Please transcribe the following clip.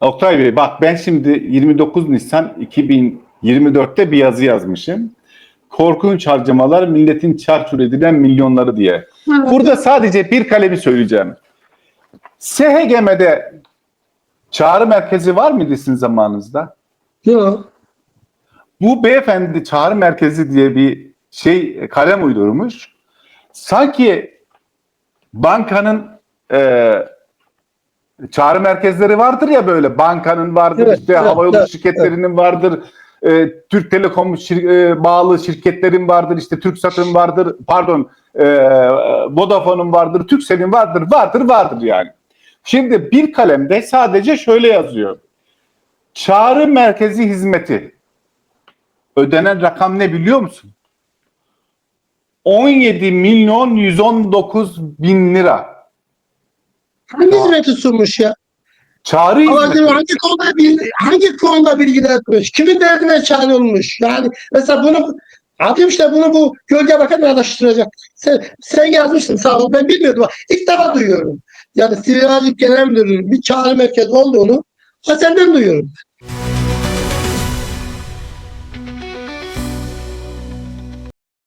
Oktay Bey bak ben şimdi 29 Nisan 2024'te bir yazı yazmışım. Korkunç harcamalar milletin çarçur edilen milyonları diye. Burada sadece bir kalemi söyleyeceğim. SHGM'de çağrı merkezi var mıydı sizin zamanınızda? Yok. Bu beyefendi çağrı merkezi diye bir şey kalem uydurmuş. Sanki bankanın e, çağrı merkezleri vardır ya böyle bankanın vardır Evet, işte evet, havayolu evet, şirketlerinin vardır e, Türk Telekom şir- e, bağlı şirketlerin vardır işte TürkSat'ın vardır pardon e, Vodafone'un vardır Turkcell'in vardır vardır vardır yani. Şimdi bir kalemde sadece şöyle yazıyor. Çağrı merkezi hizmeti ödenen rakam ne biliyor musun? 17 milyon 119 bin lira. Hangi hizmeti sunmuş ya? Çağrı hizmeti. hangi konuda bilgi, hangi konuda bilgi etmiş? Kimin derdine çağrılmış? Yani mesela bunu Abim işte bunu bu gölge bakan araştıracak. Sen, sen yazmışsın sağ ol. Ben bilmiyordum. İlk defa duyuyorum. Yani Sivracık Genel Müdürlüğü'nün bir çağrı merkezi olduğunu ha senden duyuyorum.